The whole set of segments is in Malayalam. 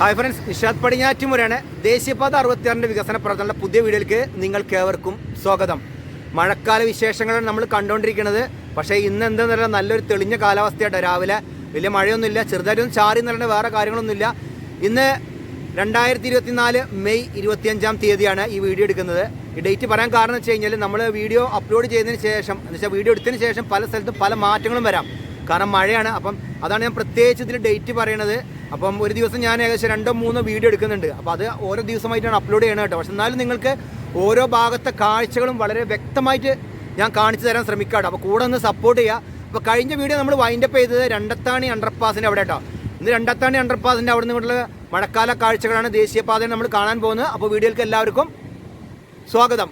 ഹായ് ഫ്രണ്ട്സ് നിഷാദ് പടിഞ്ഞാറ്റുമുരാണ് ദേശീയപാത അറുപത്തിയാറിന്റെ വികസന പ്രവർത്തനങ്ങളുടെ പുതിയ വീഡിയോയിലേക്ക് നിങ്ങൾക്ക് ഏവർക്കും സ്വാഗതം. മഴക്കാല വിശേഷങ്ങളാണ് നമ്മൾ കണ്ടുകൊണ്ടിരിക്കുന്നത്. പക്ഷേ ഇന്ന് പറഞ്ഞാൽ നല്ലൊരു തെളിഞ്ഞ കാലാവസ്ഥയായിട്ട് രാവിലെ വലിയ മഴയൊന്നുമില്ല ചെറുതായിട്ടൊന്നും ചാറി എന്നല്ലാണ്ട് വേറെ കാര്യങ്ങളൊന്നുമില്ല. ഇന്ന് രണ്ടായിരത്തി ഇരുപത്തിനാല് മെയ് ഇരുപത്തിയഞ്ചാം തീയതിയാണ് ഈ വീഡിയോ എടുക്കുന്നത്. ഈ ഡേറ്റ് പറയാൻ കാരണം വെച്ച് കഴിഞ്ഞാൽ നമ്മൾ വീഡിയോ അപ്ലോഡ് ചെയ്തതിന് ശേഷം എന്ന് വെച്ചാൽ വീഡിയോ എടുത്തതിന് ശേഷം പല സ്ഥലത്തും പല മാറ്റങ്ങളും വരാം. കാരണം മഴയാണ്. അപ്പം അതാണ് ഞാൻ പ്രത്യേകിച്ച് ഇതിൽ ഡേറ്റ് പറയണത്. അപ്പം ഒരു ദിവസം ഞാൻ ഏകദേശം രണ്ടോ മൂന്നോ വീഡിയോ എടുക്കുന്നുണ്ട്. അപ്പോൾ അത് ഓരോ ദിവസമായിട്ടാണ് അപ്ലോഡ് ചെയ്യണത് കേട്ടോ. പക്ഷെ എന്നാലും നിങ്ങൾക്ക് ഓരോ ഭാഗത്തെ കാഴ്ചകളും വളരെ വ്യക്തമായിട്ട് ഞാൻ കാണിച്ചു തരാൻ ശ്രമിക്കാം അപ്പോൾ കൂടെ ഒന്ന് സപ്പോർട്ട് ചെയ്യുക അപ്പോൾ കഴിഞ്ഞ വീഡിയോ നമ്മൾ വൈൻഡപ്പ് ചെയ്തത് രണ്ടത്താണി അണ്ടർപാസിന്റെ അവിടെ കേട്ടോ. ഇന്ന് രണ്ടത്താണി അണ്ടർപാസിന്റെ അവിടെ നിന്നുള്ള മഴക്കാല കാഴ്ചകളാണ് ദേശീയപാതയിൽ നമ്മൾ കാണാൻ പോകുന്നത്. അപ്പോൾ വീഡിയോയിലേക്ക് എല്ലാവർക്കും സ്വാഗതം.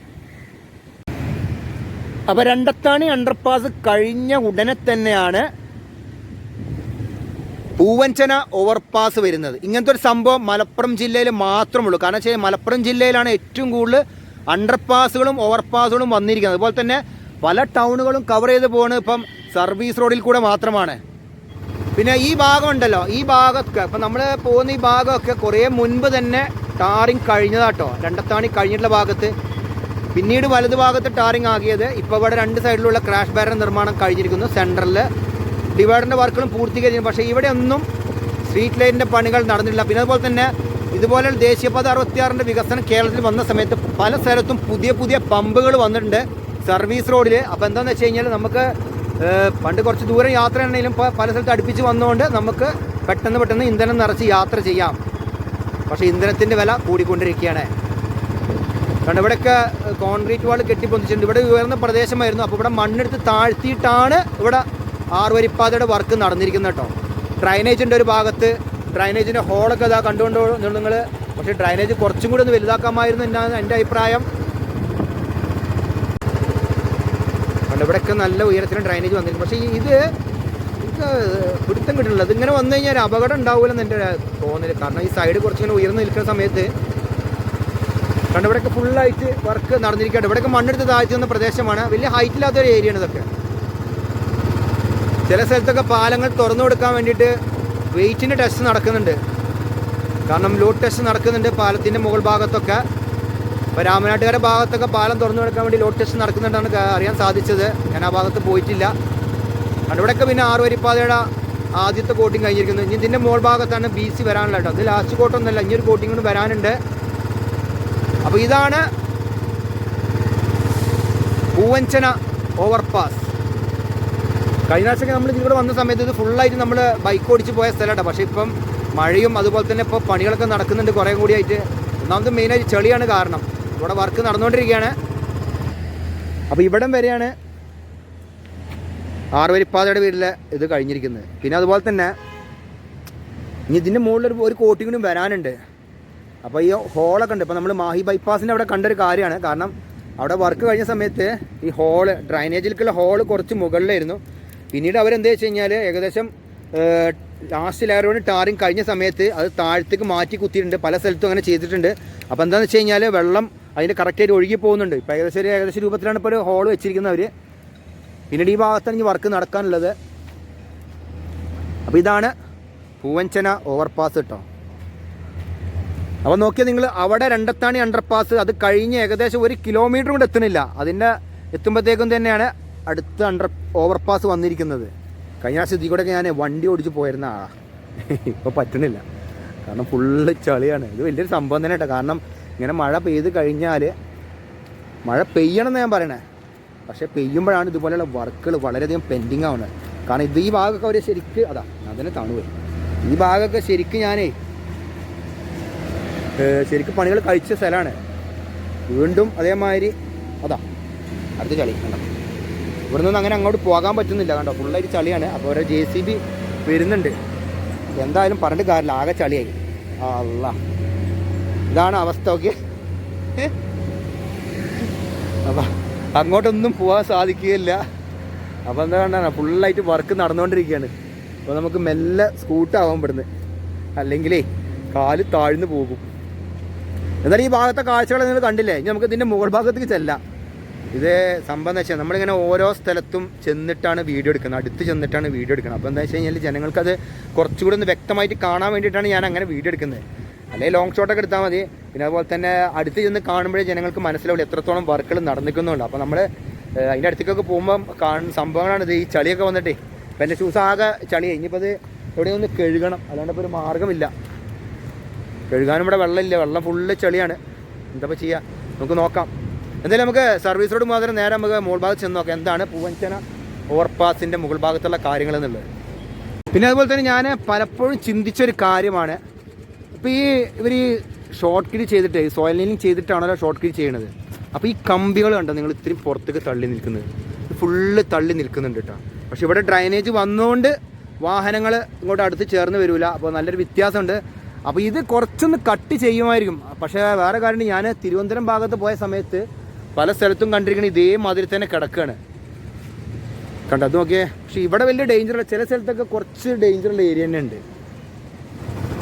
അപ്പോൾ രണ്ടത്താണി അണ്ടർപാസ് കഴിഞ്ഞ ഉടനെ തന്നെയാണ് പൂവഞ്ചന ഓവർപാസ് വരുന്നത്. ഇങ്ങനത്തെ ഒരു സംഭവം മലപ്പുറം ജില്ലയിൽ മാത്രമുള്ളൂ. കാരണം വെച്ചാൽ മലപ്പുറം ജില്ലയിലാണ് ഏറ്റവും കൂടുതൽ അണ്ടർപാസുകളും ഓവർപാസുകളും വന്നിരിക്കുന്നത്. അതുപോലെ തന്നെ പല ടൗണുകളും കവർ ചെയ്ത് പോകുന്നത് ഇപ്പം സർവീസ് റോഡിൽ കൂടെ മാത്രമാണ്. പിന്നെ ഈ ഭാഗം ഉണ്ടല്ലോ. ഈ ഭാഗമൊക്കെ ഇപ്പം നമ്മൾ പോകുന്ന ഈ ഭാഗമൊക്കെ കുറേ മുൻപ് തന്നെ ടാറിങ് കഴിഞ്ഞതാട്ടോ രണ്ടത്താണി കഴിഞ്ഞിട്ടുള്ള ഭാഗത്ത്. പിന്നീട് വലതു ഭാഗത്ത് ടാറിങ് ആകിയത് ഇപ്പോൾ ഇവിടെ രണ്ട് സൈഡിലുള്ള ക്രാഷ് ബാരൻ നിർമ്മാണം കഴിഞ്ഞിരിക്കുന്നു. സെന്ററിൽ ഡിവൈഡറിന്റെ വർക്കുകളും പൂർത്തീകരിക്കുന്നു പക്ഷേ ഇവിടെ ഒന്നും സ്ട്രീറ്റ് ലൈറ്റിന്റെ പണികൾ നടന്നില്ല പിന്നെ അതുപോലെ തന്നെ ഇതുപോലെ ദേശീയപാത അറുപത്തിയാറിന്റെ വികസനം കേരളത്തിൽ വന്ന സമയത്ത് പല സ്ഥലത്തും പുതിയ പുതിയ പമ്പുകൾ വന്നിട്ടുണ്ട് സർവീസ് റോഡിൽ അപ്പോൾ എന്താണെന്ന് വെച്ച് കഴിഞ്ഞാൽ നമുക്ക് പണ്ട് കുറച്ച് ദൂരം യാത്ര ആണെങ്കിലും ഇപ്പോൾ പല സ്ഥലത്ത് അടുപ്പിച്ച് വന്നുകൊണ്ട് നമുക്ക് പെട്ടെന്ന് പെട്ടെന്ന് ഇന്ധനം നിറച്ച് യാത്ര ചെയ്യാം. പക്ഷേ ഇന്ധനത്തിന്റെ വില കൂടിക്കൊണ്ടിരിക്കുകയാണ്. കാരണം ഇവിടെയൊക്കെ കോൺക്രീറ്റ് വാൾ കെട്ടിപ്പൊന്നിച്ചിട്ടുണ്ട് ഇവിടെ ഉയർന്ന പ്രദേശമായിരുന്നു. അപ്പോൾ ഇവിടെ മണ്ണെടുത്ത് താഴ്ത്തിയിട്ടാണ് ഇവിടെ ആറുവരിപ്പാതയുടെ വർക്ക് നടന്നിരിക്കുന്നത് കേട്ടോ. ഡ്രൈനേജിന്റെ ഒരു ഭാഗത്ത് ഡ്രൈനേജിന്റെ ഹോളൊക്കെ ഇതാ കണ്ടുകൊണ്ട് നിങ്ങൾ പക്ഷേ ഡ്രൈനേജ് കുറച്ചും കൂടി ഒന്ന് വലുതാക്കാമായിരുന്നു എന്നാണ് എന്റെ അഭിപ്രായം. ഇവിടെയൊക്കെ നല്ല ഉയരത്തിന് ഡ്രൈനേജ് വന്നിരിക്കും പക്ഷേ ഇത് ഇത് പിടുത്തം കിട്ടുന്നില്ല. ഇതിങ്ങനെ വന്നു കഴിഞ്ഞാൽ ഒരു അപകടം ഉണ്ടാവില്ലെന്ന് എന്റെ തോന്നൽ കാരണം ഈ സൈഡ് കുറച്ചിങ്ങനെ ഉയർന്നു നിൽക്കുന്ന സമയത്ത് കണ്ട് ഇവിടെയൊക്കെ ഫുള്ളായിട്ട് വർക്ക് നടന്നിരിക്കുകയാണ്. ഇവിടെയൊക്കെ മണ്ണെടുത്ത് താഴ്ത്തുന്ന പ്രദേശമാണ്. വലിയ ഹൈറ്റ് ഇല്ലാത്ത ഒരു ഏരിയയാണ് ഇതൊക്കെ. ചില സ്ഥലത്തൊക്കെ പാലങ്ങൾ തുറന്നു കൊടുക്കാൻ വേണ്ടിയിട്ട് വെയിറ്റിന്റെ ടെസ്റ്റ് നടക്കുന്നുണ്ട്. കാരണം ലോഡ് ടെസ്റ്റ് നടക്കുന്നുണ്ട് പാലത്തിന്റെ മുകൾ ഭാഗത്തൊക്കെ. ഇപ്പോൾ രാമനാട്ടുകാരുടെ ഭാഗത്തൊക്കെ പാലം തുറന്നു കൊടുക്കാൻ വേണ്ടി ലോഡ് ടെസ്റ്റ് നടക്കുന്നുണ്ടെന്ന് അറിയാൻ സാധിച്ചത്. ഞാൻ ആ ഭാഗത്ത് പോയിട്ടില്ല. കാരണം ഇവിടെയൊക്കെ പിന്നെ ആറ് വരിപ്പാതയുടെ ആദ്യത്തെ കോട്ടിങ് കഴിഞ്ഞിരിക്കുന്നു. ഇനി ഇതിന്റെ മുകൾ ഭാഗത്താണ് ബി സി വരാനുള്ള കേട്ടോ. ഇത് ലാസ്റ്റ് കോട്ടൊന്നുമല്ല ഇനി ഒരു കോട്ടിങ് കൂടി വരാനുണ്ട്. അപ്പോൾ ഇതാണ് പൂവഞ്ചന ഓവർപാസ് കഴിഞ്ഞ ആഴ്ച നമ്മൾ ഇതിലൂടെ വന്ന സമയത്ത് ഇത് ഫുള്ളായിട്ട് നമ്മൾ ബൈക്ക് ഓടിച്ച് പോയ സ്ഥലമാണ് പക്ഷേ ഇപ്പം മഴയും അതുപോലെ തന്നെ ഇപ്പോൾ പണികളൊക്കെ നടക്കുന്നുണ്ട് കുറേ കൂടിയായിട്ട് ഒന്നാമത് മെയിനായിട്ട് ചെളിയാണ് കാരണം. ഇവിടെ വർക്ക് നടന്നുകൊണ്ടിരിക്കുകയാണ് അപ്പോൾ ഇവിടം വരെയാണ് ആറുവരിപ്പാതയുടെ പേരിൽ ഇത് കഴിഞ്ഞിരിക്കുന്നത്. പിന്നെ അതുപോലെ തന്നെ ഇനി ഇതിന്റെ മുകളിൽ ഒരു- ഒരു കോട്ടിങ് വരാനുണ്ട്. അപ്പോൾ ഈ ഹോളൊക്കെ ഉണ്ട്. ഇപ്പോൾ നമ്മൾ മാഹി ബൈപ്പാസിന്റെ അവിടെ കണ്ടൊരു കാര്യമാണ്. കാരണം അവിടെ വർക്ക് കഴിഞ്ഞ സമയത്ത് ഈ ഹോൾ ഡ്രൈനേജിലേക്കുള്ള ഹോൾ കുറച്ച് മുകളിലായിരുന്നു. പിന്നീട് അവരെന്താ വെച്ച് കഴിഞ്ഞാൽ ഏകദേശം ലാസ്റ്റ് ലെയറോട് ടാറിങ് കഴിഞ്ഞ സമയത്ത് അത് താഴത്തേക്ക് മാറ്റി കുത്തിയിട്ടുണ്ട്. പല സ്ഥലത്തും അങ്ങനെ ചെയ്തിട്ടുണ്ട്. അപ്പോൾ എന്താണെന്ന് വെച്ച് കഴിഞ്ഞാൽ വെള്ളം അതിന്റെ കറക്റ്റായിട്ട് ഒഴുകി പോകുന്നുണ്ട്. ഇപ്പോൾ ഏകദേശം ഒരു ഏകദേശം രൂപത്തിലാണ് ഇപ്പോൾ ഒരു ഹോൾ വെച്ചിരിക്കുന്നത് അവർ പിന്നീട് ഈ ഭാഗത്താണ് ഈ വർക്ക് നടക്കാനുള്ളത്. അപ്പോൾ ഇതാണ് പൂവഞ്ചന ഓവർപാസ് കേട്ടോ അപ്പോൾ നോക്കിയാൽ നിങ്ങൾ അവിടെ രണ്ടത്താണി അണ്ടർപാസ് അത് കഴിഞ്ഞ് ഏകദേശം ഒരു കിലോമീറ്റർ കൊണ്ട് എത്തുന്നില്ല. അതിന്റെ എത്തുമ്പോഴത്തേക്കും തന്നെയാണ് അടുത്ത അണ്ടർ ഓവർപാസ് വന്നിരിക്കുന്നത്. കഴിഞ്ഞ പ്രാവശ്യം ഇതിൽ കൂടെയൊക്കെ ഞാൻ വണ്ടി ഓടിച്ച് പോയിരുന്ന ആളാ. ഇപ്പോൾ പറ്റണില്ല. കാരണം ഫുള്ള് ചളിയാണ്. ഇത് വലിയൊരു സംഭവം തന്നെ കേട്ടോ. കാരണം ഇങ്ങനെ മഴ പെയ്ത് കഴിഞ്ഞാൽ മഴ പെയ്യണം എന്ന് ഞാൻ പറയണേ. പക്ഷേ പെയ്യുമ്പോഴാണ് ഇതുപോലെയുള്ള വർക്കുകൾ വളരെയധികം പെൻഡിങ് ആവുന്നത്. കാരണം ഇത് ഈ ഭാഗമൊക്കെ അവർ ശരിക്ക് അതാ അതിനെ തണുവ്. ഈ ഭാഗമൊക്കെ ശരിക്കും ഞാനേ ശരിക്കും പണികൾ കഴിച്ച സ്ഥലമാണ്. വീണ്ടും അതേമാതിരി അതാ അടുത്ത ചളി കണ്ടോ? ഇവിടെ നിന്ന് അങ്ങനെ അങ്ങോട്ട് പോകാൻ പറ്റുന്നില്ല കണ്ടോ. ഫുള്ളായിട്ട് ചളിയാണ്. അപ്പോൾ ഒരു ജെ സി ബി വരുന്നുണ്ട്. എന്തായാലും പറഞ്ഞിട്ട് കാര്യമില്ല. ആകെ ചളിയായി. അല്ല ഇതാണ് അവസ്ഥ ഓക്കെ. അപ്പം അങ്ങോട്ടൊന്നും പോകാൻ സാധിക്കുകയില്ല. അപ്പോൾ എന്താ കണ്ടാ ഫുള്ളായിട്ട് വർക്ക് നടന്നുകൊണ്ടിരിക്കുകയാണ്. അപ്പോൾ നമുക്ക് മെല്ലെ സ്കൂട്ടാവാൻ പെടുന്നത് അല്ലെങ്കിലേ കാൽ താഴ്ന്നു പോകും. എന്നാലും ഈ ഭാഗത്തെ കാഴ്ചകൾ നിങ്ങൾ കണ്ടില്ലേ? ഇനി നമുക്ക് ഇതിന്റെ മുകൾ ഭാഗത്തേക്ക് ചെല്ലാം. ഇത് സംഭവം എന്ന് വെച്ചാൽ നമ്മളിങ്ങനെ ഓരോ സ്ഥലത്തും ചെന്നിട്ടാണ് വീഡിയോ എടുക്കുന്നത്. അടുത്ത് ചെന്നിട്ടാണ് വീഡിയോ എടുക്കുന്നത്. അപ്പോൾ എന്താ വെച്ച് കഴിഞ്ഞാൽ ജനങ്ങൾക്കത് കുറച്ചുകൂടി ഒന്ന് വ്യക്തമായിട്ട് കാണാൻ വേണ്ടിയിട്ടാണ് ഞാൻ അങ്ങനെ വീഡിയോ എടുക്കുന്നത്. അല്ലെങ്കിൽ ലോങ് ഷോട്ടൊക്കെ എടുത്താൽ മതി. പിന്നെ അതുപോലെ തന്നെ അടുത്ത് ചെന്ന് കാണുമ്പോഴേ ജനങ്ങൾക്ക് മനസ്സിലാവില്ല എത്രത്തോളം വർക്കുകൾ നടന്നിക്കുന്നുണ്ട്. അപ്പോൾ നമ്മൾ അതിന്റെ അടുത്തേക്കൊക്കെ പോകുമ്പോൾ കാണുന്ന സംഭവങ്ങളാണ് ഇത്. ഈ ചളിയൊക്കെ വന്നിട്ടേ ഇപ്പം എന്റെ ഷൂസ് ആകെ ചളി ഇനിയിപ്പോൾ അത് എവിടെയൊന്ന് കഴുകണം. അല്ലാണ്ട് ഇപ്പോൾ ഒരു മാർഗമില്ല. കഴുകാനും ഇവിടെ വെള്ളമില്ല. വെള്ളം ഫുള്ള് ചളിയാണ്. എന്താ ഇപ്പോൾ ചെയ്യുക നമുക്ക് നോക്കാം. എന്തായാലും നമുക്ക് സർവീസ് റോഡ് മാത്രം നേരെ നമുക്ക് മുകൾ ഭാഗത്ത് ചെന്ന് നോക്കാം. എന്താണ് പൂവഞ്ചന ഓവർപാസിന്റെ മുകൾ ഭാഗത്തുള്ള കാര്യങ്ങൾ എന്നുള്ളത്. പിന്നെ അതുപോലെ തന്നെ ഞാൻ പലപ്പോഴും ചിന്തിച്ചൊരു കാര്യമാണ്. ഇപ്പോൾ ഈ ഇവർ ഈ ഷോർട്ട് കിരി ചെയ്തിട്ട് സോയിൽ ലൈനിങ് ചെയ്തിട്ടാണല്ലോ ഷോർട്ട് കിരി ചെയ്യണത്. അപ്പോൾ ഈ കമ്പികൾ കണ്ടോ? നിങ്ങൾ ഇത്രയും പുറത്തേക്ക് തള്ളി നിൽക്കുന്നത്. ഫുള്ള് തള്ളി നിൽക്കുന്നുണ്ട് കേട്ടോ പക്ഷെ ഇവിടെ ഡ്രൈനേജ് വന്നുകൊണ്ട് വാഹനങ്ങൾ ഇങ്ങോട്ട് അടുത്ത് ചേർന്ന് വരില്ല അപ്പോൾ നല്ലൊരു വ്യത്യാസമുണ്ട്. അപ്പോൾ ഇത് കുറച്ചൊന്ന് കട്ട് ചെയ്യുമായിരിക്കും. പക്ഷേ വേറെ കാര്യം ഞാൻ തിരുവനന്തപുരം ഭാഗത്ത് പോയ സമയത്ത് പല സ്ഥലത്തും കണ്ടിരിക്കുന്നത് ഇതേമാതിരി തന്നെ കിടക്കുകയാണ് കണ്ടോ? അത് നോക്കിയേ. പക്ഷെ ഇവിടെ വലിയ ഡേഞ്ചർ ചില സ്ഥലത്തൊക്കെ കുറച്ച് ഡേഞ്ചറുള്ള ഏരിയ തന്നെ ഉണ്ട്.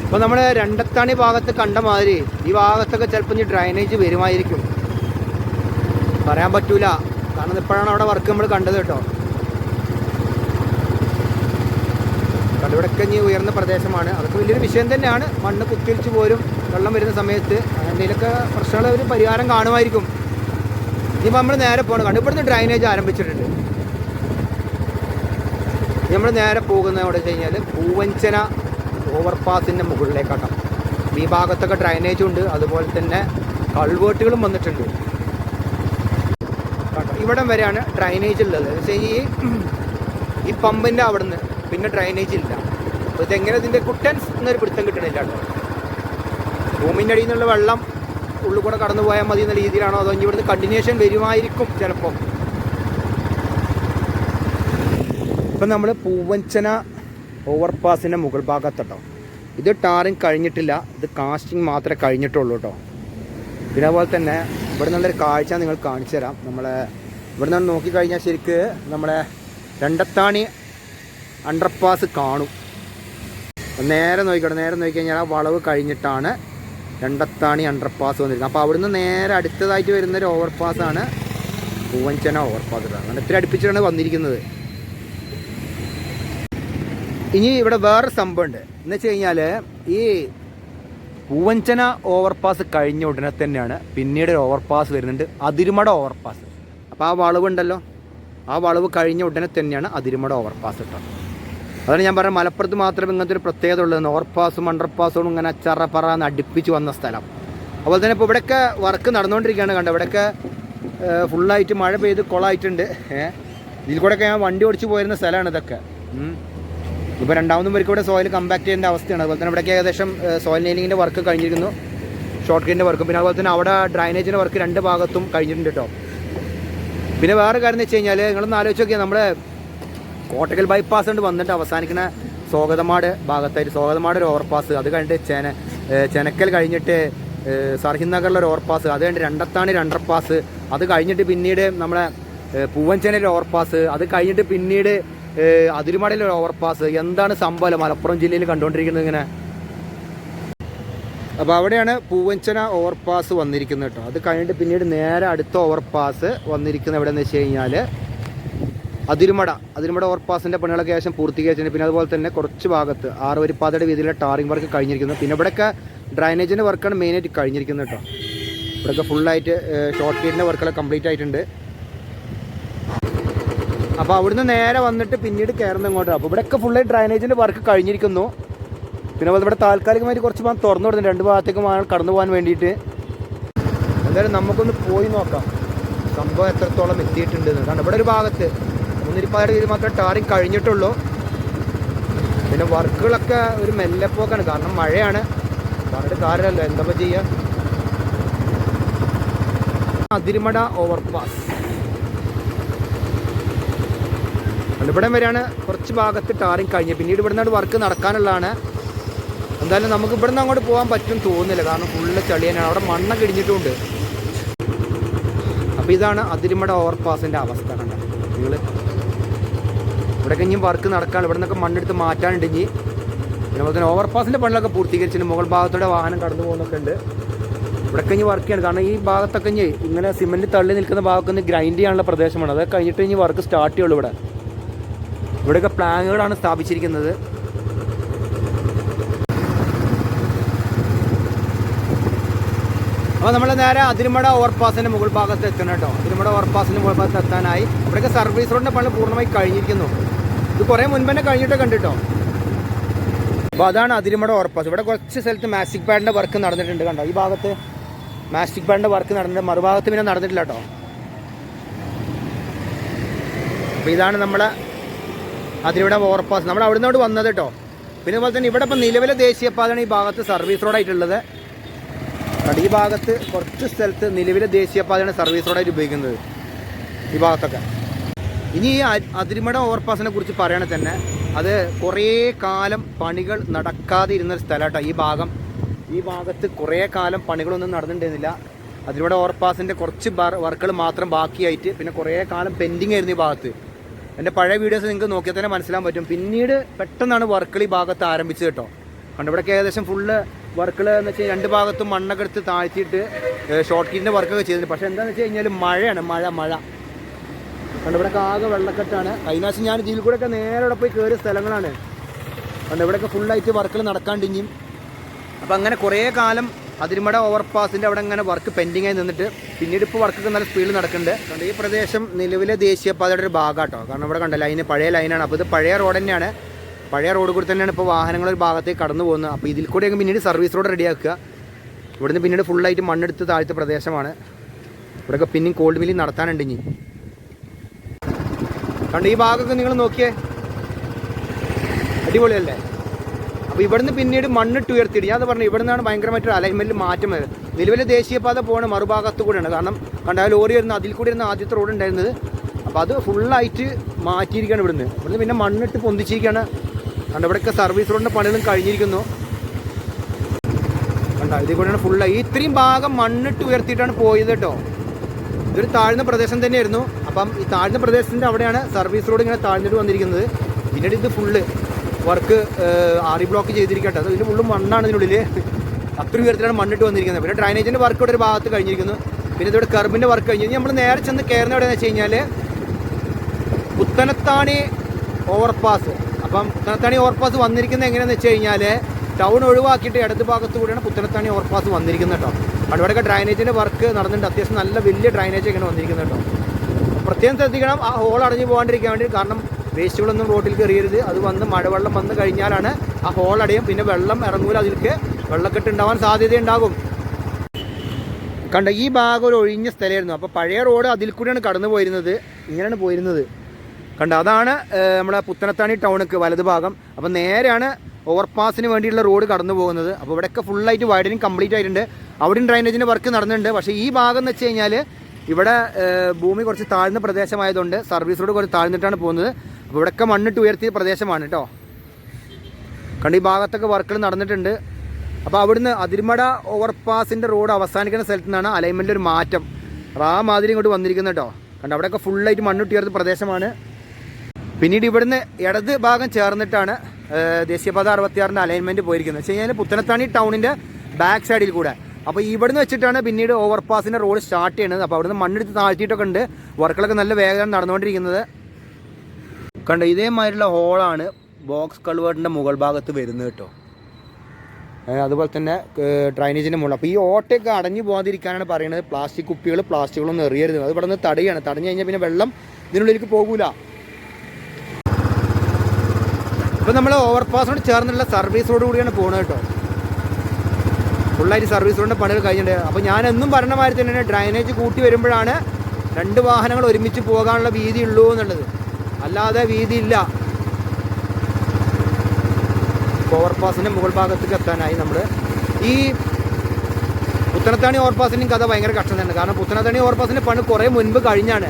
അപ്പോൾ നമ്മൾ രണ്ടത്താണി ഭാഗത്ത് കണ്ട മാതിരി ഈ ഭാഗത്തൊക്കെ ചിലപ്പോൾ ഇനി ഡ്രൈനേജ് വരുമായിരിക്കും. പറയാൻ പറ്റൂല. കാരണം ഇപ്പോഴാണ് അവിടെ വർക്ക് നമ്മൾ കണ്ടത് കേട്ടോ. കണ്ടു? ഇവിടെയൊക്കെ ഇനി ഉയർന്ന പ്രദേശമാണ്. അതൊക്കെ വലിയൊരു വിഷയം തന്നെയാണ്. മണ്ണ് കുത്തിരിച്ച് പോരും വെള്ളം വരുന്ന സമയത്ത് എന്തെങ്കിലുമൊക്കെ പ്രശ്നങ്ങൾ ഒരു പരിഹാരം കാണുമായിരിക്കും. ഇനിയിപ്പോൾ നമ്മൾ നേരെ പോകണം കണ്ടു ഇവിടുന്ന് ഡ്രൈനേജ് ആരംഭിച്ചിട്ടുണ്ട്. നമ്മൾ നേരെ പോകുന്ന എവിടെ വെച്ച് കഴിഞ്ഞാൽ പൂവഞ്ചന ഓവർപാസിന്റെ മുകളിലേക്കാട്ടം. ഈ ഭാഗത്തൊക്കെ ഡ്രൈനേജും ഉണ്ട്. അതുപോലെ തന്നെ കൾവേർട്ടുകളും വന്നിട്ടുണ്ട്. ഇവിടെ വരെയാണ് ഡ്രൈനേജ് ഉള്ളത്. എന്ന് വെച്ചാൽ ഈ ഈ പമ്പിന്റെ അവിടുന്ന് പിന്നെ ഡ്രൈനേജ് ഇല്ല. അപ്പോൾ ഇതെങ്ങനെ ഇതിന്റെ കുട്ടൻസ് എന്നൊരു പിടുത്തം കിട്ടണില്ല കേട്ടോ. ഭൂമിന്റെ അടിയിൽ നിന്നുള്ള വെള്ളം ഉള്ളിൽ കൂടെ കടന്നു പോയാൽ മതി എന്ന രീതിയിലാണോ? അതോ ഇവിടുന്ന് കണ്ടിന്യൂഷൻ വരുമായിരിക്കും ചിലപ്പോൾ? ഇപ്പം നമ്മൾ പൂവഞ്ചന ഓവർപാസിന്റെ മുകൾ ഭാഗത്തട്ടോ ഇത് ടാറിങ് കഴിഞ്ഞിട്ടില്ല. ഇത് കാസ്റ്റിംഗ് മാത്രമേ കഴിഞ്ഞിട്ടുള്ളൂ കേട്ടോ. പിന്നെ അതുപോലെ തന്നെ ഇവിടെ നിന്നുള്ളൊരു കാഴ്ച നിങ്ങൾ കാണിച്ചു തരാം. നമ്മളെ ഇവിടെ നിന്ന് നോക്കിക്കഴിഞ്ഞാൽ ശരിക്ക് നമ്മളെ രണ്ടത്താണി അണ്ടർപാസ് കാണും. നേരെ നോക്കിക്കോട്ടെ. നേരെ നോക്കിക്കഴിഞ്ഞാൽ ആ വളവ് കഴിഞ്ഞിട്ടാണ് രണ്ടത്താണി അണ്ടർപാസ് വന്നിരിക്കുന്നത്. അപ്പോൾ അവിടുന്ന് നേരെ അടുത്തതായിട്ട് വരുന്ന ഒരു ഓവർപാസ് ആണ് പൂവഞ്ചന ഓവർപാസ് അങ്ങനെ ഇത്ര അടുപ്പിച്ചിട്ടാണ് വന്നിരിക്കുന്നത്. ഇനി ഇവിടെ വേറെ സംഭവമുണ്ട് എന്ന് വെച്ച് കഴിഞ്ഞാൽ ഈ പൂവഞ്ചന ഓവർപാസ് കഴിഞ്ഞ ഉടനെ തന്നെയാണ് പിന്നീട് ഒരു ഓവർപാസ് വരുന്നുണ്ട്. അതിരുമട ഓവർപാസ് അപ്പോൾ ആ വളവുണ്ടല്ലോ. ആ വളവ് കഴിഞ്ഞ ഉടനെ തന്നെയാണ് അതിരുമട ഓവർപാസ് കേട്ടോ അതാണ് ഞാൻ പറഞ്ഞത് മലപ്പുറത്ത് മാത്രമേ ഇങ്ങനത്തെ ഒരു പ്രത്യേകത ഉള്ളൂ ഓവർപാസും അണ്ടർപാസും ഇങ്ങനെ ചറപ്പറ പറ എന്ന് അടുപ്പിച്ച് വന്ന സ്ഥലം. അതുപോലെ തന്നെ ഇപ്പോൾ ഇവിടെയൊക്കെ വർക്ക് നടന്നുകൊണ്ടിരിക്കുകയാണ് കണ്ടത് ഇവിടെയൊക്കെ ഫുള്ളായിട്ട് മഴ പെയ്ത് കുളമായിട്ടുണ്ട് ഇതിൽ കൂടെയൊക്കെ ഞാൻ വണ്ടി ഓടിച്ച് പോയിരുന്ന സ്ഥലമാണ് ഇതൊക്കെ. ഇപ്പോൾ രണ്ടാമതും പേർക്ക് ഇവിടെ സോയിൽ കമ്പാക്ട് ചെയ്യേണ്ട അവസ്ഥയാണ്. അതുപോലെ തന്നെ ഇവിടേക്ക് ഏകദേശം സോയിൽ നെയിലിങ്ങിന്റെ വർക്ക് കഴിഞ്ഞിരുന്നു ഷോർട്ട് കിന്റെ വർക്ക് പിന്നെ അതുപോലെ തന്നെ അവിടെ ഡ്രൈനേജിന്റെ വർക്ക് രണ്ട് ഭാഗത്തും കഴിഞ്ഞിട്ടുണ്ട് കേട്ടോ പിന്നെ വേറെ കാര്യം എന്ന് വെച്ച് കഴിഞ്ഞാൽ നിങ്ങളൊന്ന് ആലോചിച്ച് നോക്കിയാൽ നമ്മുടെ കോട്ടക്കൽ ബൈപ്പാസ് കൊണ്ട് വന്നിട്ട് അവസാനിക്കുന്ന സ്വാഗതമാട് ഭാഗത്തായിട്ട് സ്വാഗതമാട് ഒരു ഓവർപാസ് അത് കഴിഞ്ഞിട്ട് ചെന ചെനക്കൽ കഴിഞ്ഞിട്ട് സർഹിന്ദ് നഗറിലെ ഒരു ഓവർപാസ് അത് കഴിഞ്ഞിട്ട് രണ്ടർ പാസ് അത് കഴിഞ്ഞിട്ട് പിന്നീട് നമ്മളെ ഏഹ് ഓവർപാസ് അത് കഴിഞ്ഞിട്ട് പിന്നീട് അതിരുമടയിലെ ഒരു ഓവർപാസ് എന്താണ് സംഭവം? മലപ്പുറം ജില്ലയിൽ കണ്ടുകൊണ്ടിരിക്കുന്നത് ഇങ്ങനെ. അപ്പോൾ അവിടെയാണ് പൂവഞ്ചന ഓവർപാസ് വന്നിരിക്കുന്നത് കേട്ടോ. അത് കഴിഞ്ഞിട്ട് പിന്നീട് നേരെ അടുത്ത ഓവർപാസ് വന്നിരിക്കുന്നത് എവിടെയെന്ന് വെച്ച് കഴിഞ്ഞാൽ അതിരുമട അതിരുമട ഓവർപാസിന്റെ പണികളൊക്കെ ഏകദേശം പൂർത്തീകരിച്ചിട്ടുണ്ട്. പിന്നെ അതുപോലെ തന്നെ കുറച്ച് ഭാഗത്ത് ആറ് വരിപ്പാതയുടെ വീതിയിലെ ടാറിംഗ് വർക്ക് കഴിഞ്ഞിരിക്കുന്നു. പിന്നെ ഇവിടെയൊക്കെ ഡ്രൈനേജിന്റെ വർക്കാണ് മെയിനായിട്ട് കഴിഞ്ഞിരിക്കുന്നത് കേട്ടോ. ഇവിടെയൊക്കെ ഫുള്ളായിട്ട് ഷോർട്ട് ഗേറ്റിന്റെ വർക്കെല്ലാം കംപ്ലീറ്റ് ആയിട്ടുണ്ട്. അപ്പോൾ അവിടുന്ന് നേരെ വന്നിട്ട് പിന്നീട് കയറുന്ന ഇങ്ങോട്ട്. അപ്പോൾ ഇവിടെയൊക്കെ ഫുള്ളായി ഡ്രൈനേജിന്റെ വർക്ക് കഴിഞ്ഞിരിക്കുന്നു. പിന്നെ ഇവിടെ താൽക്കാലികമായിട്ട് കുറച്ച് ഭാഗം തുറന്നു കൊടുത്തിട്ടുണ്ട്. രണ്ട് ഭാഗത്തേക്ക് കടന്നു പോകാൻ വേണ്ടിയിട്ട്. എന്തായാലും നമുക്കൊന്ന് പോയി നോക്കാം. സംഭവം എത്രത്തോളം എത്തിയിട്ടുണ്ട് കാരണം ഇവിടെ ഒരു ഭാഗത്ത് മൂന്നിരിപ്പാട് ഇത് മാത്രമേ ടാറിങ് കഴിഞ്ഞിട്ടുള്ളൂ. പിന്നെ വർക്കുകളൊക്കെ ഒരു മെല്ലെപ്പോക്കാണ്. കാരണം മഴയാണ്. പറഞ്ഞിട്ട് കാര്യമല്ല എന്താ ചെയ്യുക അതിരുമട ഓവർപാസ്. ഇവിടെ വരെയാണ് കുറച്ച് ഭാഗത്ത് ടാറിങ് കഴിഞ്ഞ് പിന്നീട് ഇവിടുന്ന് വർക്ക് നടക്കാനുള്ളതാണ്. എന്തായാലും നമുക്ക് ഇവിടുന്ന് അങ്ങോട്ട് പോകാൻ പറ്റും തോന്നുന്നില്ല. കാരണം ഫുള്ള് ചളിയനാണ്. അവിടെ മണ്ണൊക്കെ ഇടിഞ്ഞിട്ടുമുണ്ട് അപ്പോൾ ഇതാണ് അതിരുമട ഓവർപാസിന്റെ അവസ്ഥ കണ്ട? നിങ്ങൾ ഇവിടെ ഇനിയും വർക്ക് നടക്കാണ്. ഇവിടെ നിന്നൊക്കെ മണ്ണെടുത്ത് മാറ്റാനുണ്ട് ഇനി. അതുപോലെ തന്നെ ഓവർപാസിന്റെ പണികളൊക്കെ പൂർത്തീകരിച്ചിട്ടുണ്ട്. മുകൾ ഭാഗത്തൂടെ വാഹനം കടന്നു പോകുന്നൊക്കെ ഉണ്ട്. ഇവിടെ കഴിഞ്ഞ് വർക്ക് ചെയ്യണം. കാരണം ഈ ഭാഗത്തൊക്കെ ഇനി ഇങ്ങനെ സിമെന്റ് തള്ളി നിൽക്കുന്ന ഭാഗത്ത് നിന്ന് ഗ്രൈൻഡ് ചെയ്യാനുള്ള പ്രദേശമാണ്. അതൊക്കെ കഴിഞ്ഞിട്ട് ഇനി വർക്ക് സ്റ്റാർട്ട് ചെയ്യുള്ളൂ ഇവിടെ. ഇവിടെയൊക്കെ പ്ലാങ്ങുകളാണ് സ്ഥാപിച്ചിരിക്കുന്നത്. അപ്പോൾ നമ്മൾ നേരെ അതിരുമട ഓവർപാസിന്റെ മുകൾ ഭാഗത്ത് എത്തണം കേട്ടോ. അതിരുമട ഓവർപാസിന്റെ മുകൾ ഭാഗത്ത് എത്താനായി. ഇവിടെയൊക്കെ സർവീസ് റോഡിന്റെ പണി പൂർണമായി കഴിഞ്ഞിരിക്കുന്നു. ഇത് കുറേ മുൻപ് തന്നെ കഴിഞ്ഞിട്ട് കണ്ടിട്ടോ? അപ്പോൾ അതാണ് അതിരുമട ഓർപ്പസ് ഇവിടെ കുറച്ച് സ്ഥലത്ത് മാസ്റ്റിക് പാഡിന്റെ വർക്ക് നടന്നിട്ടുണ്ട് കണ്ടോ? ഈ ഭാഗത്ത് മാസ്റ്റിക് പാഡിന്റെ വർക്ക് നടന്നിട്ടുണ്ട് മറുഭാഗത്ത് പിന്നെ നടന്നിട്ടില്ല കേട്ടോ. അപ്പോൾ ഇതാണ് നമ്മളെ അതിരിവിടെ ഓവർപാസ് നമ്മൾ അവിടെ നിന്നോട് വന്നത് കേട്ടോ. പിന്നെ അതുപോലെ തന്നെ ഇവിടെ ഇപ്പം നിലവിലെ ദേശീയപാതയാണ് ഈ ഭാഗത്ത് സർവീസ് റോഡായിട്ടുള്ളത് ആയിട്ടുള്ളത്. ഈ ഭാഗത്ത് കുറച്ച് സ്ഥലത്ത് നിലവിലെ ദേശീയപാതയാണ് സർവീസ് റോഡായിട്ട് ഉപയോഗിക്കുന്നത്. ഈ ഭാഗത്തൊക്കെ. ഇനി ഈ അതിരിമട ഓവർപാസിനെ കുറിച്ച് പറയുകയാണെങ്കിൽ തന്നെ അത് കുറേ കാലം പണികൾ നടക്കാതെ ഇരുന്ന ഒരു സ്ഥലം ഈ ഭാഗം. ഈ ഭാഗത്ത് കുറേ കാലം പണികളൊന്നും നടന്നിട്ടുണ്ടായിരുന്നില്ല. അതിലൂടെ ഓവർപാസിന്റെ കുറച്ച് വർക്കുകൾ മാത്രം ബാക്കിയായിട്ട് പിന്നെ കുറേ കാലം പെൻഡിങ് ആയിരുന്നു ഈ ഭാഗത്ത്. എന്റെ പഴയ വീഡിയോസ് നിങ്ങൾക്ക് നോക്കിയാൽ തന്നെ മനസ്സിലാൻ പറ്റും. പിന്നീട് പെട്ടെന്നാണ് വർക്കുകൾ ഈ ഭാഗത്ത് ആരംഭിച്ചത് കേട്ടോ. കണ്ട് ഇവിടെയൊക്കെ ഏകദേശം ഫുള്ള് വർക്കുകൾ എന്ന് വെച്ചാൽ രണ്ട് ഭാഗത്തും മണ്ണൊക്കെ എടുത്ത് താഴ്ത്തിയിട്ട് ഷോർട്ട് കീറ്റിന്റെ വർക്കൊക്കെ ചെയ്തിട്ടുണ്ട്. പക്ഷേ എന്താണെന്ന് വെച്ച് കഴിഞ്ഞാൽ മഴയാണ് മഴ മഴ. കണ്ട് ഇവിടെ ആകെ വെള്ളക്കെട്ടാണ്. കൈനാശം ഞാൻ ഇതിൽ കൂടെ ഒക്കെ നേരെ ഇവിടെ പോയി കയറിയ സ്ഥലങ്ങളാണ്. കണ്ട് ഇവിടെയൊക്കെ ഫുള്ളായിട്ട് വർക്കുകൾ നടക്കാണ്ടിഞ്ഞും ഇനിയും. അപ്പം അങ്ങനെ കുറേ കാലം അതിരുമട ഓവർപാസിന്റെ അവിടെ അങ്ങനെ വർക്ക് പെൻഡിങ് ആയി നിന്നിട്ട് പിന്നീട് ഇപ്പോൾ വർക്കൊക്കെ നല്ല സ്പീഡിൽ നടക്കുന്നുണ്ട് കണ്ട് ഈ പ്രദേശം നിലവിലെ ദേശീയപാതയുടെ ഒരു ഭാഗമാട്ടോ കാരണം ഇവിടെ കണ്ട ലൈന് പഴയ ലൈനാണ് അപ്പോൾ ഇത് പഴയ റോഡ് തന്നെയാണ്. പഴയ റോഡ് കൂടി തന്നെയാണ് ഇപ്പോൾ വാഹനങ്ങൾ ഒരു ഭാഗത്തേക്ക് കടന്നു പോകുന്നത്. അപ്പോൾ ഇതിൽ കൂടെയൊക്കെ പിന്നീട് സർവീസ് റോഡ് റെഡിയാക്കുക ഇവിടുന്ന് പിന്നീട് ഫുള്ളായിട്ട് മണ്ണെടുത്ത് താഴ്ത്ത പ്രദേശമാണ്. ഇവിടെയൊക്കെ പിന്നെയും കോൾഡ് മില്ലിങ് നടത്താനുണ്ട് ഇനി. കണ്ട് ഈ ഭാഗമൊക്കെ നിങ്ങൾ നോക്കിയേ? അടിപൊളിയല്ലേ? അപ്പോൾ ഇവിടുന്ന് പിന്നീട് മണ്ണിട്ട് ഉയർത്തിയിട്ട് ഞാൻ അത് പറഞ്ഞു ഇവിടെ നിന്നാണ് ഭയങ്കരമായിട്ടൊരു അലൈൻമെന്റിൽ മാറ്റം വരുന്നത് നിലവിലെ ദേശീയപാത പോകണ മറുഭാഗത്ത് കൂടെയാണ്. കാരണം കണ്ടാൽ ലോറി വരുന്ന അതിൽ കൂടി ഇരുന്ന ആദ്യത്തെ റോഡ് ഉണ്ടായിരുന്നത്. അപ്പോൾ അത് ഫുള്ളായിട്ട് മാറ്റിയിരിക്കുകയാണ് ഇവിടുന്ന്. ഇവിടുന്ന് പിന്നെ മണ്ണിട്ട് പൊന്തിച്ചിരിക്കുകയാണ്. കണ്ട ഇവിടെയൊക്കെ സർവീസ് റോഡിന്റെ പണികളും കഴിഞ്ഞിരിക്കുന്നു. കണ്ട ഇതിൽ കൂടെയാണ് ഫുള്ളായി ഇത്രയും ഭാഗം മണ്ണിട്ട് ഉയർത്തിയിട്ടാണ് പോയത് കേട്ടോ. ഇതൊരു താഴ്ന്ന പ്രദേശം തന്നെയായിരുന്നു. അപ്പം ഈ താഴ്ന്ന പ്രദേശത്തിന്റെ അവിടെയാണ് സർവീസ് റോഡ് ഇങ്ങനെ താഴ്ന്നിട്ട് വന്നിരിക്കുന്നത്. പിന്നീട് ഇത് ഫുള്ള് വർക്ക് ആറി ബ്ലോക്ക് ചെയ്തിരിക്കട്ടെ. അത് ഇതിന്റെ ഫുള്ളും മണ്ണാണ് ഇതിനുള്ളിൽ. അത്ര ഉയരത്തിലാണ് മണ്ണിട്ട് വന്നിരിക്കുന്നത്. പിന്നെ ഡ്രൈനേജിന്റെ വർക്ക് ഇവിടെ ഒരു ഭാഗത്ത് കഴിഞ്ഞിരിക്കുന്നു. പിന്നെ ഇതിവിടെ കർബിന്റെ വർക്ക് കഴിഞ്ഞു. നമ്മൾ നേരെ ചെന്ന് കയറുന്ന എവിടെയെന്ന് വെച്ച് കഴിഞ്ഞാൽ പുത്തനത്താണി ഓവർപാസ് അപ്പം പുത്തനത്താണി ഓവർപാസ് വന്നിരിക്കുന്നത് എങ്ങനെയാണെന്ന് വെച്ച് കഴിഞ്ഞാൽ ടൗൺ ഒഴിവാക്കിയിട്ട് ഇടത് ഭാഗത്ത് കൂടിയാണ് പുത്തനത്താണി ഓവർപാസ് വന്നിരിക്കുന്നത് കേട്ടോ. അവിടെ ഡ്രൈനേജിന്റെ വർക്ക് നടന്നിട്ടുണ്ട്. അത്യാവശ്യം നല്ല വലിയ ഡ്രൈനേജ് ഇങ്ങനെ വന്നിരിക്കുന്നത് കേട്ടോ. പ്രത്യേകം ശ്രദ്ധിക്കണം. ആ ഹോൾ അടഞ്ഞു പോകാണ്ടിരിക്കാൻ വേണ്ടി കാരണം വേസ്റ്റുകളൊന്നും റോട്ടിൽ കയറിയരുത്. അത് വന്ന് മഴവെള്ളം വന്ന് കഴിഞ്ഞാലാണ് ആ ഹോൾ അടയും. പിന്നെ വെള്ളം ഇറങ്ങൂല അതിലേക്ക് വെള്ളക്കെട്ട് ഉണ്ടാവാൻ സാധ്യതയുണ്ടാകും. കണ്ട ഈ ഭാഗം ഒരു ഒഴിഞ്ഞ സ്ഥലമായിരുന്നു. അപ്പോൾ പഴയ റോഡ് അതിൽ കൂടിയാണ് കടന്നു പോയിരുന്നത്. ഇങ്ങനെയാണ് പോയിരുന്നത്. കണ്ട അതാണ് നമ്മുടെ പുത്തനത്താണി ടൗണിക്ക് വലത് ഭാഗം. അപ്പോൾ നേരെയാണ് ഓവർപാസിന് വേണ്ടിയിട്ടുള്ള റോഡ് കടന്നു പോകുന്നത്. അപ്പോൾ ഇവിടെയൊക്കെ ഫുള്ളായിട്ട് വൈഡനിങ് കംപ്ലീറ്റ് ആയിട്ടുണ്ട്. അവിടെയും ഡ്രൈനേജിന്റെ വർക്ക് നടന്നിട്ടുണ്ട്. പക്ഷേ ഈ ഭാഗം എന്ന് വെച്ച് കഴിഞ്ഞാൽ ഇവിടെ ഭൂമി കുറച്ച് താഴ്ന്ന പ്രദേശമായതുകൊണ്ട് സർവീസ് റോഡ് കുറച്ച് താഴ്ന്നിട്ടാണ് പോകുന്നത്. അപ്പോൾ ഇവിടെയൊക്കെ മണ്ണിട്ട് ഉയർത്തിയ പ്രദേശമാണ് കേട്ടോ കണ്ട് ഈ ഭാഗത്തൊക്കെ വർക്കുകൾ നടന്നിട്ടുണ്ട്. അപ്പോൾ അവിടുന്ന് അതിരുമട ഓവർപാസിന്റെ റോഡ് അവസാനിക്കുന്ന സ്ഥലത്തു നിന്നാണ് അലൈൻമെന്റിൽ ഒരു മാറ്റം. റാ മാതിരി ഇങ്ങോട്ട് വന്നിരിക്കുന്നത് കേട്ടോ കണ്ട് അവിടെയൊക്കെ ഫുള്ളായിട്ട് മണ്ണിട്ട് ഉയർത്തിയ പ്രദേശമാണ്. പിന്നീട് ഇവിടുന്ന് ഇടത് ഭാഗം ചേർന്നിട്ടാണ് ദേശീയപാത അറുപത്തിയാറിന്റെ അലൈൻമെന്റ് പോയിരിക്കുന്നത്. വെച്ച് കഴിഞ്ഞാൽ പുത്തനത്താണി ടൗണിന്റെ ബാക്ക് സൈഡിൽ കൂടെ. അപ്പോൾ ഇവിടുന്ന് വെച്ചിട്ടാണ് പിന്നീട് ഓവർപാസിന്റെ റോഡ് സ്റ്റാർട്ട് ചെയ്യുന്നത് അപ്പോൾ അവിടുന്ന് മണ്ണെടുത്ത് താഴ്ത്തിയിട്ടൊക്കെ ഉണ്ട്. വർക്കുകളൊക്കെ നല്ല വേഗം നടന്നുകൊണ്ടിരിക്കുന്നത്. കണ്ട ഇതേമാതിരിയുള്ള ഹോളാണ് ബോക്സ് കൾവേർട്ടിന്റെ മുകൾ ഭാഗത്ത് വരുന്നത് കേട്ടോ. അതുപോലെ തന്നെ ഡ്രൈനേജിന്റെ മുകളിൽ. അപ്പോൾ ഈ ഓട്ടയൊക്കെ അടഞ്ഞു പോകാതിരിക്കാനാണ് പറയുന്നത്. പ്ലാസ്റ്റിക് കുപ്പികൾ പ്ലാസ്റ്റിക്കുകളൊന്നും എറിയരുത്. അത് ഇവിടെ നിന്ന് തടയാണ്. തടഞ്ഞു കഴിഞ്ഞാൽ പിന്നെ വെള്ളം ഇതിനുള്ളിലേക്ക് പോകൂല. ഇപ്പം നമ്മൾ ഓവർപാസിനോട് ചേർന്നുള്ള സർവീസോട് കൂടിയാണ് പോകുന്നത് കേട്ടോ. ഫുള്ളായിട്ട് സർവീസ് റോഡിന്റെ പണികൾ കഴിഞ്ഞിട്ടുണ്ട്. അപ്പോൾ ഞാൻ എന്നും പറഞ്ഞ മാതിരി തന്നെയാണ് ഡ്രൈനേജ് കൂട്ടി വരുമ്പോഴാണ് രണ്ട് വാഹനങ്ങൾ ഒരുമിച്ച് പോകാനുള്ള വീതി ഉള്ളൂ എന്നുള്ളത്. അല്ലാതെ വീതി ഇല്ല ഓവർപാസിന്റെ മുകൾ ഭാഗത്തേക്ക് എത്താനായി നമ്മൾ ഈ പുത്തനത്താണി ഓവർപാസിന്റെയും കഥ ഭയങ്കര കഷ്ടം തന്നെ. കാരണം പുത്തനത്താണി ഓവർപാസിന്റെ പണി കുറേ മുൻപ് കഴിഞ്ഞാണ്.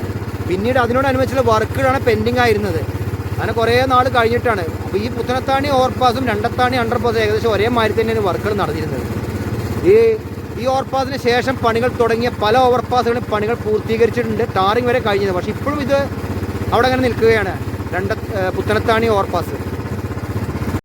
പിന്നീട് അതിനോടനുബന്ധിച്ചുള്ള വർക്കുകളാണ് പെൻഡിങ് ആയിരുന്നത്. അങ്ങനെ കുറേ നാൾ കഴിഞ്ഞിട്ടാണ്. അപ്പോൾ ഈ പുത്തനത്താണി ഓവർപാസും രണ്ടത്താണി അണ്ടർപാസും ഏകദേശം ഒരേ മാതിരി തന്നെയാണ് വർക്കുകൾ നടന്നിരുന്നത്. ഈ ഈ ഓവർപാസിന് ശേഷം പണികൾ തുടങ്ങിയ പല ഓവർപാസുകളും പണികൾ പൂർത്തീകരിച്ചിട്ടുണ്ട്. ടാറിങ് വരെ കഴിഞ്ഞത്. പക്ഷേ ഇപ്പോഴും ഇത് അവിടെ അങ്ങനെ നിൽക്കുകയാണ്. രണ്ട് പുത്തനത്താണി ഓവർപാസ്